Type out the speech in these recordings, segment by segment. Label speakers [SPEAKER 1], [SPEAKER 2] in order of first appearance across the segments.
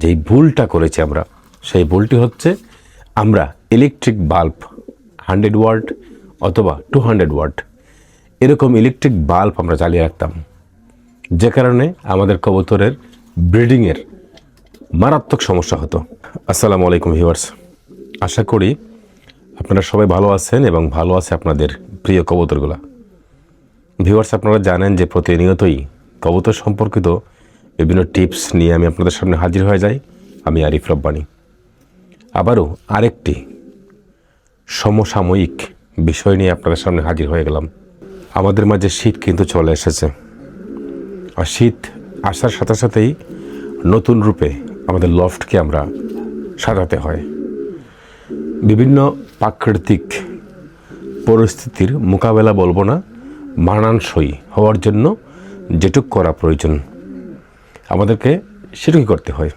[SPEAKER 1] যেই ভুলটা করেছি আমরা, সেই ভুলটি হচ্ছে আমরা ইলেকট্রিক বাল্ব হান্ড্রেড ওয়াট অথবা টু হান্ড্রেড ওয়াট এরকম ইলেকট্রিক বাল্ব আমরা জ্বালিয়ে রাখতাম। যে কারণে আমাদের কবুতরের ব্রিডিংয়ের মারাত্মক সমস্যা হতো। আসসালামু আলাইকুম ভিউয়ার্স আশা করি আপনারা সবাই ভালো আছেন এবং ভালো আছে আপনাদের প্রিয় কবুতরগুলা। ভিউয়ার্স আপনারা জানেন যে প্রতিনিয়তই কবুতর সম্পর্কিত বিভিন্ন টিপস নিয়ে আমি আপনাদের সামনে হাজির হয়ে যাই। আমি আরিফ রব্বানি। আবারও আরেকটি সমসাময়িক বিষয় নিয়ে আপনাদের সামনে হাজির হয়ে গেলাম। আমাদের মাঝে শীত কিন্তু চলে এসেছে। আর শীত আসার সাথে সাথেই নতুন রূপে আমাদের লফটকে আমরা সাজাতে হয়। বিভিন্ন প্রাকৃতিক পরিস্থিতির মোকাবেলা বলব না, মানানসই হওয়ার জন্য যেটুক করা প্রয়োজন। আমাদেরকে সেটুকুই করতে হয়।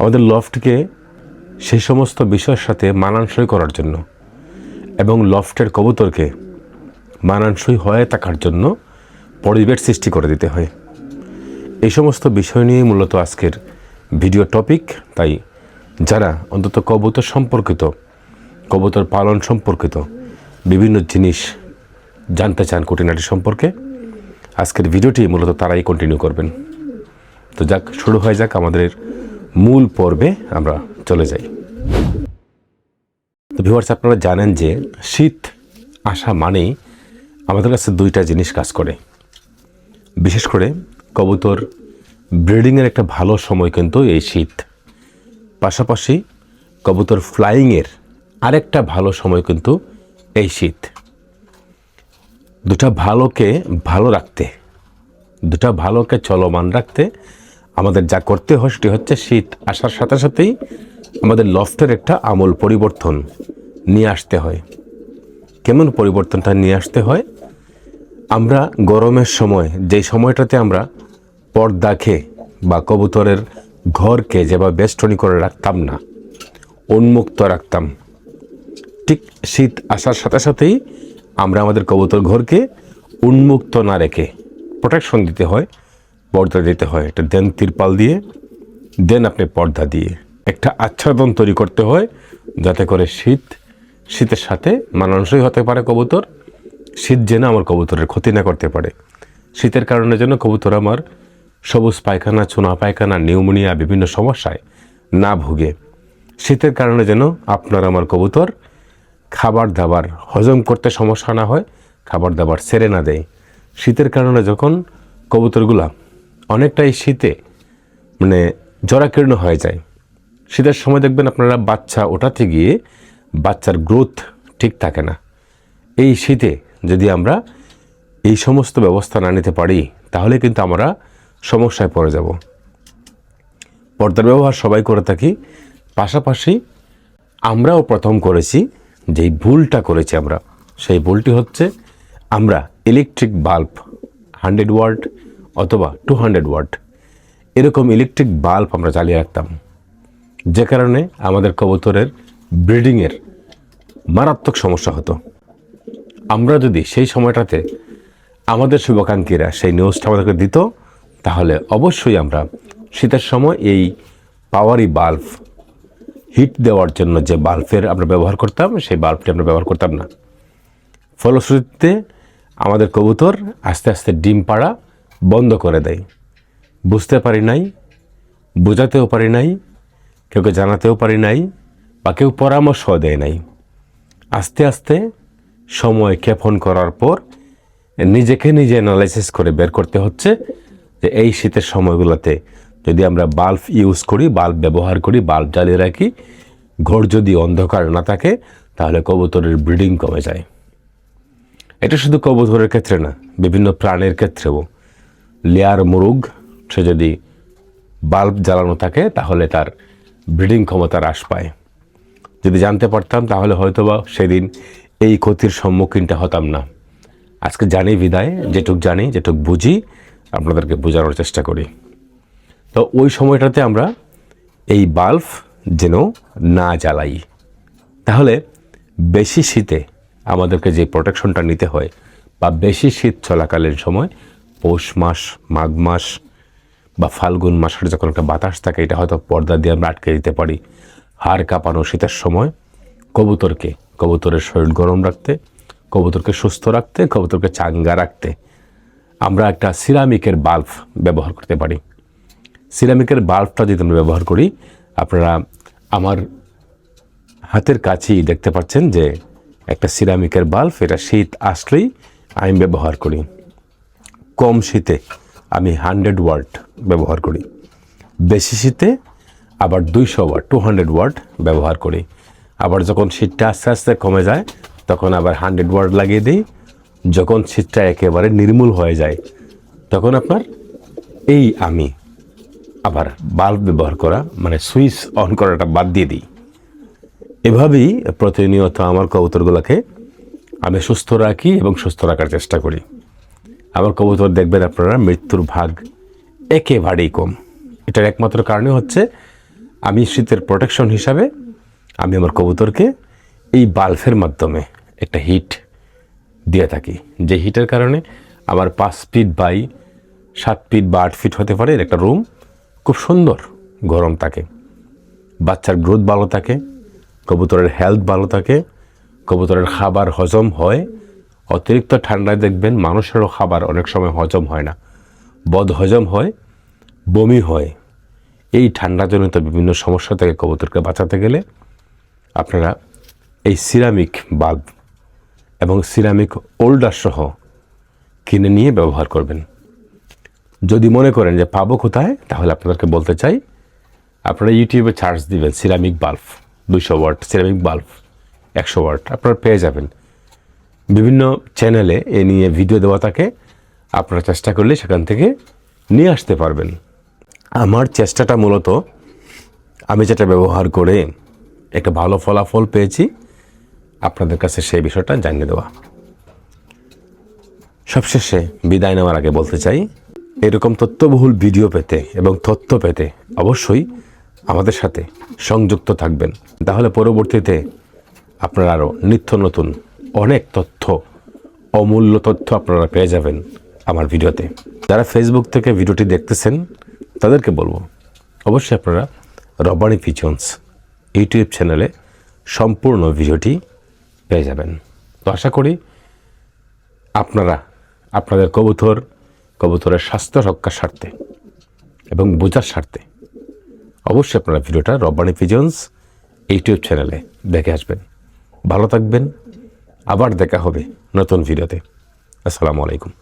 [SPEAKER 1] আমাদের লফটকে সেই সমস্ত বিষয়ের সাথে মানানসই করার জন্য এবং লফটের কবুতরকে মানানসই হয়ে থাকার জন্য পরিবেশ সৃষ্টি করে দিতে হয়। এই সমস্ত বিষয় নিয়ে মূলত আজকের ভিডিও টপিক। তাই যারা অন্তত কবুতর সম্পর্কিত, কবুতর পালন সম্পর্কিত বিভিন্ন জিনিস জানতে চান খুঁটিনাটি সম্পর্কে, আজকের ভিডিওটি মূলত তারাই কন্টিনিউ করবেন। তো যাক, শুরু হয়ে যাক আমাদের মূল পর্বে, আমরা চলে যাই। তো ভিউয়ার্স আপনারা জানেন যে শীত আসা মানেই আমাদের কাছে দুইটা জিনিস কাজ করে। বিশেষ করে কবুতর ব্রিডিংয়ের একটা ভালো সময় কিন্তু এই শীত। পাশাপাশি কবুতর ফ্লাইংয়ের আরেকটা ভালো সময় কিন্তু এই শীত। দুটা ভালোকে ভালো রাখতে, দুটা ভালোকে চলমান রাখতে আমাদের যা করতে হয় সেটি হচ্ছে শীত আসার সাথে সাথেই আমাদের লফটের একটা আমূল পরিবর্তন নিয়ে আসতে হয়। কেমন পরিবর্তনটা নিয়ে আসতে হয়? আমরা গরমের সময় যেই সময়টাতে আমরা পর্দাকে বা কবুতরের ঘরকে যেভাবে বেষ্টনী করে রাখতাম না, উন্মুক্ত রাখতাম, ঠিক শীত আসার সাথে সাথেই আমরা আমাদের কবুতর ঘরকে উন্মুক্ত না রেখে প্রোটেকশন দিতে হয়। পর্দা দিতে হয়। একটা দেন তিরপাল দিয়ে, দেন আপনি পর্দা দিয়ে। একটা আচ্ছাদন তৈরি করতে হয়, যাতে করে শীত, শীতের সাথে মানানসই হতে পারে কবুতর, শীত যেন আমার কবুতরের ক্ষতি না করতে পারে। শীতের কারণে যেন কবুতর আমার সবুজ পায়খানা, চুনা পায়খানা, নিউমোনিয়া বিভিন্ন সমস্যায় না ভুগে। শীতের কারণে যেন আপনার আমার কবুতর খাবার দাবার হজম করতে সমস্যা না হয়, খাবার দাবার সেরে না দেয়। শীতের কারণে যখন কবুতরগুলা অনেকটাই শীতে মানে জরাকীর্ণ হয়ে যায়। শীতের সময় দেখবেন আপনারা বাচ্চা ওঠাতে গিয়ে বাচ্চার গ্রোথ ঠিক থাকে না। এই শীতে যদি আমরা এই সমস্ত ব্যবস্থা না নিতে পারি, তাহলে কিন্তু আমরা সমস্যায় পড়ে যাব। পর্দার ব্যবহার সবাই করে থাকি, পাশাপাশি আমরাও প্রথম করেছি, যেই ভুলটা করেছি আমরা, সেই ভুলটি হচ্ছে আমরা ইলেকট্রিক বাল্ব হান্ড্রেড ওয়াট অথবা টু হান্ড্রেড ওয়াট এরকম ইলেকট্রিক বাল্ব আমরা চালিয়ে রাখতাম। যে কারণে আমাদের কবুতরের ব্রিডিংয়ের মারাত্মক সমস্যা হতো। আমরা যদি সেই সময়টাতে আমাদের শুভাকাঙ্ক্ষীরা সেই নিউজটা আমাদেরকে দিত, তাহলে অবশ্যই আমরা শীতের সময় এই পাওয়ারি বাল্ব হিট দেওয়ার জন্য যে বাল্বের আমরা ব্যবহার করতাম, সেই বাল্বটি আমরা ব্যবহার করতাম না। ফলশ্রুতিতে আমাদের কবুতর আস্তে আস্তে ডিম পাড়া বন্ধ করে দেয়। বুঝতে পারি নাই, বোঝাতেও পারি নাই কেউকে জানাতেও পারি নাই বা কেউ পরামর্শ দেয় নাই। আস্তে আস্তে সময় ক্ষেপণ করার পর নিজেকে নিজে অ্যানালাইসিস করে বের করতে হচ্ছে যে এই শীতের সময়গুলোতে যদি আমরা বাল্ব ইউজ করি বাল্ব ব্যবহার করি বাল্ব জ্বালিয়ে রাখি, ঘর যদি অন্ধকার না থাকে, তাহলে কবুতরের ব্রিডিং কমে যায়। এটা শুধু কবুতরের ক্ষেত্রে না, বিভিন্ন প্রাণের ক্ষেত্রেও। লেয়ার মুরুগ, সে যদি বাল্ব জ্বালানো থাকে, তাহলে তার ব্রিডিং ক্ষমতা হ্রাস পায়। যদি জানতে পারতাম, তাহলে হয়তোবা সেদিন এই ক্ষতির সম্মুখীনটা হতাম না। আজকে জানি বিদায়, যেটুক জানি, যেটুক বুঝি, আপনাদেরকে বোঝানোর চেষ্টা করি। তো ওই সময়টাতে আমরা এই বাল্ব যেন না জ্বালাই। তাহলে বেশি শীতে আমাদেরকে যে প্রোটেকশনটা নিতে হয়, বা বেশি শীত চলাকালীন সময় পৌষ মাস, মাঘ মাস বা ফাল্গুন মাসের যখন একটা বাতাস থাকে, এটা হয়তো পর্দা দিয়ে আমরা আটকে দিতে পারি। হাড় কাঁপানো শীতের সময় কবুতরকে, কবুতরের শরীর গরম রাখতে, কবুতরকে সুস্থ রাখতে, কবুতরকে চাঙ্গা রাখতে আমরা একটা সিরামিকের বাল্ব ব্যবহার করতে পারি। সিরামিকের বাল্বটা যদি আমরা ব্যবহার করি, আপনারা আমার হাতের কাছেই দেখতে পাচ্ছেন যে একটা সিরামিকের বাল্ব, এটা শীত আসলেই আমি ব্যবহার করি। কম শীতে আমি হান্ড্রেড ওয়াট ব্যবহার করি। বেশি শীতে আবার দুইশো ওয়াট টু হান্ড্রেড ওয়াট ব্যবহার করি। আবার যখন শীতটা আস্তে আস্তে কমে যায়, তখন আবার হান্ড্রেড ওয়াট লাগিয়ে দিই। যখন শীতটা একেবারে নির্মূল হয়ে যায়, তখন আপনার এই আমি আবার বাল্ব ব্যবহার করা মানে সুইচ অন করাটা বাদ দিয়ে দিই। এভাবেই প্রতিনিয়ত আমার কবুতরগুলোকে আমি সুস্থ রাখি এবং সুস্থ রাখার চেষ্টা করি। আমার কবুতর দেখবেন আপনারা, মৃত্যুর ভাগ একেবারেই কম। এটার একমাত্র কারণে হচ্ছে, আমি শীতের প্রোটেকশন হিসাবে আমি আমার কবুতরকে এই বাল্বের মাধ্যমে একটা হিট দিয়ে থাকি। যে হিটের কারণে আমার পাঁচ ফিট বাই সাত ফিট বা আট ফিট হতে পারে একটা রুম খুব সুন্দর গরম থাকে। বাচ্চার গ্রোথ ভালো থাকে, কবুতরের হেলথ ভালো থাকে, কবুতরের খাবার হজম হয় অতিরিক্ত ঠান্ডায় দেখবেন মানুষেরও খাবার অনেক সময় হজম হয় না। বদ হজম হয়, বমি হয়। এই ঠান্ডাজনিত বিভিন্ন সমস্যা থেকে কবুতরকে বাঁচাতে গেলে আপনারা এই সিরামিক বাল্ব এবং সিরামিক ওল্ডার সহ কিনে নিয়ে ব্যবহার করবেন। যদি মনে করেন যে পাবো কোথায়, তাহলে আপনাদেরকে বলতে চাই, আপনারা ইউটিউবে চার্জ দিবেন সিরামিক বাল্ব দুশো ওয়াট সিরামিক বাল্ব, একশো ওয়াট, আপনারা পেয়ে যাবেন। বিভিন্ন চ্যানেলে এ নিয়ে ভিডিও দেওয়া থাকে। আপনারা চেষ্টা করলে সেখান থেকে নিয়ে আসতে পারবেন। আমার চেষ্টাটা মূলত আমি যেটা ব্যবহার করে একটা ভালো ফলাফল পেয়েছি, আপনাদের কাছে সেই বিষয়টা জানিয়ে দেওয়া। সবশেষে বিদায় নেওয়ার আগে বলতে চাই, এরকম তথ্যবহুল ভিডিও পেতে এবং তথ্য পেতে অবশ্যই আমাদের সাথে সংযুক্ত থাকবেন। তাহলে পরবর্তীতে আপনারা আরও নিত্য নতুন অনেক তথ্য, অমূল্য তথ্য আপনারা পেয়ে যাবেন আমার ভিডিওতে। যারা ফেসবুক থেকে ভিডিওটি দেখতেছেন, তাদেরকে বলব, অবশ্যই আপনারা রবানি পিচন্স ইউটিউব চ্যানেলে সম্পূর্ণ ভিডিওটি পেয়ে যাবেন। তো আশা করি আপনারা, আপনাদের কবুতর, কবুতরের স্বাস্থ্য রক্ষার স্বার্থে এবং বোঝার স্বার্থে অবশ্যই আপনারা ভিডিওটা রব্বানি পিজন্স ইউটিউব চ্যানেলে দেখে আসবেন। ভালো থাকবেন আবার দেখা হবে নতুন ভিডিওতে। আসসালামু আলাইকুম।